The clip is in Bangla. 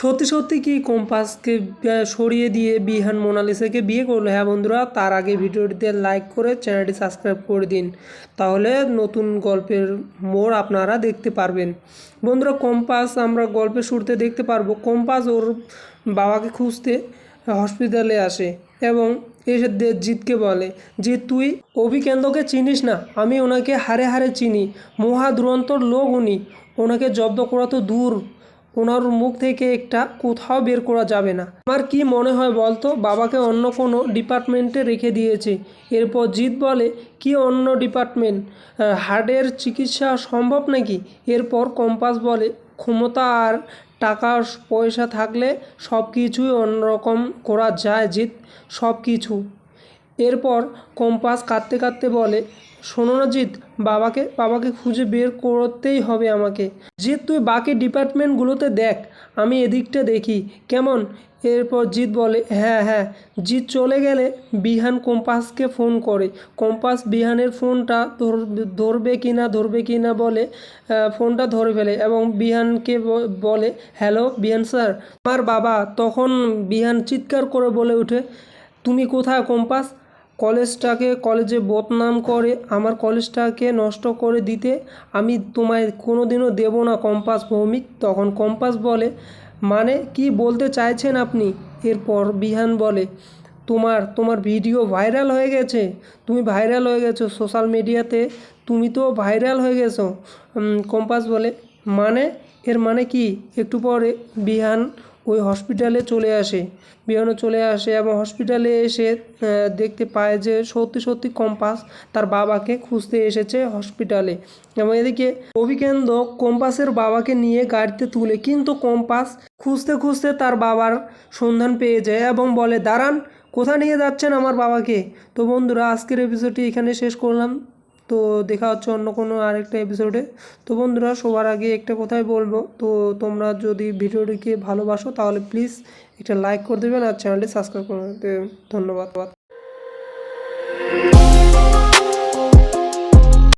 সত্যি সত্যি কি কম্পাসকে সরিয়ে দিয়ে বিহান মোনালিসাকে বিয়ে করল? হ্যাঁ বন্ধুরা, তার আগে ভিডিওটিতে লাইক করে চ্যানেলটি সাবস্ক্রাইব করে দিন। তাহলে নতুন গল্পের মোড় আপনারা দেখতে পারবেন। বন্ধুরা, কম্পাস আমরা গল্পের শুরুতে দেখতে পারব। কম্পাস ওর বাবাকে খুঁজতে হসপিটালে আসে এবং এসে জিতকে বলে যে, তুই অভিকেন্দ্রকে চিনিস না? আমি ওনাকে হারে হারে চিনি। মহা দুরন্তর লোক উনি। ওনাকে জব্দ করা তো দূর। ওনার মুখ থেকে একটা কোথাও বের করা যাবে না। আমার কি মনে হয় বলতো, বাবাকে অন্য কোনো ডিপার্টমেন্টে রেখে দিয়েছে। এরপর জিৎ বলে, কি অন্য ডিপার্টমেন্ট? হার্টের চিকিৎসা সম্ভব নাকি? এরপর কম্পাস বলে, ক্ষমতা আর টাকা, পয়সা থাকলে সব কিছুই অন্যরকম করা যায় জিৎ সব কিছু এরপর কম্পাস কাঁদতে কাঁদতে বলে শোনো না জিৎ বাবাকে বাবাকে খুঁজে বের করতেই হবে আমাকে। জিৎ, তুই বাকি ডিপার্টমেন্টগুলোতে দেখ, আমি এদিকটা দেখি। কেমন? এরপর জিৎ বলে হ্যাঁ হ্যাঁ। জিৎ চলে গেলে বিহান কম্পাসকে ফোন করে। কম্পাস বিহানের ফোনটা ধর, ধরবে কি না, ধরবে কি না বলে ফোনটা ধরে ফেলে এবং বিহানকে বলে, হ্যালো, বিহান স্যার। আমার বাবা? তখন বিহান চিৎকার করে বলে ওঠে, তুমি কোথায় কম্পাস? কলেজটাকে কলেজে বদনাম করে, আমার কলেজটাকে নষ্ট করে দিতে আমি তোমায় কোনোদিনও দেব না কম্পাস ভৌমিক। তখন কম্পাস বলে মানে কি বলতে চাইছেন আপনি? এরপর বিহান বলে, তোমার তোমার ভিডিও ভাইরাল হয়ে গেছে। তুমি ভাইরাল হয়ে গেছো সোশ্যাল মিডিয়াতে। তুমি তো ভাইরাল হয়ে গেছো। কম্পাস বলে মানে? এর মানে কি? একটু পরে বিহান ওই হসপিটালে চলে আসে। বিহানও চলে আসে এবং হসপিটালে এসে দেখতে পায় যে সত্যি সত্যি কম্পাস তার বাবাকে খুঁজতে এসেছে হসপিটালে এবং এদিকে অভিকেন্দ্র কম্পাসের বাবাকে নিয়ে গাড়িতে তুলে, কিন্তু কম্পাস খুঁজতে খুঁজতে তার বাবার সন্ধান পেয়ে যায় এবং বলে, দাঁড়ান কোথায় নিয়ে যাচ্ছেন আমার বাবাকে? তো বন্ধুরা, আজকের এপিসোডটি এখানে শেষ করলাম। তো দেখা হচ্ছে অন্য কোনো আরেকটা এপিসোডে তো বন্ধুরা, সবার আগে একটা কথাই বলব, তো তোমরা যদি ভিডিওটিকে ভালোবাসো, তাহলে প্লিজ একটা লাইক করে দেবেন আর চ্যানেলটি সাবস্ক্রাইব করে ধন্যবাদ।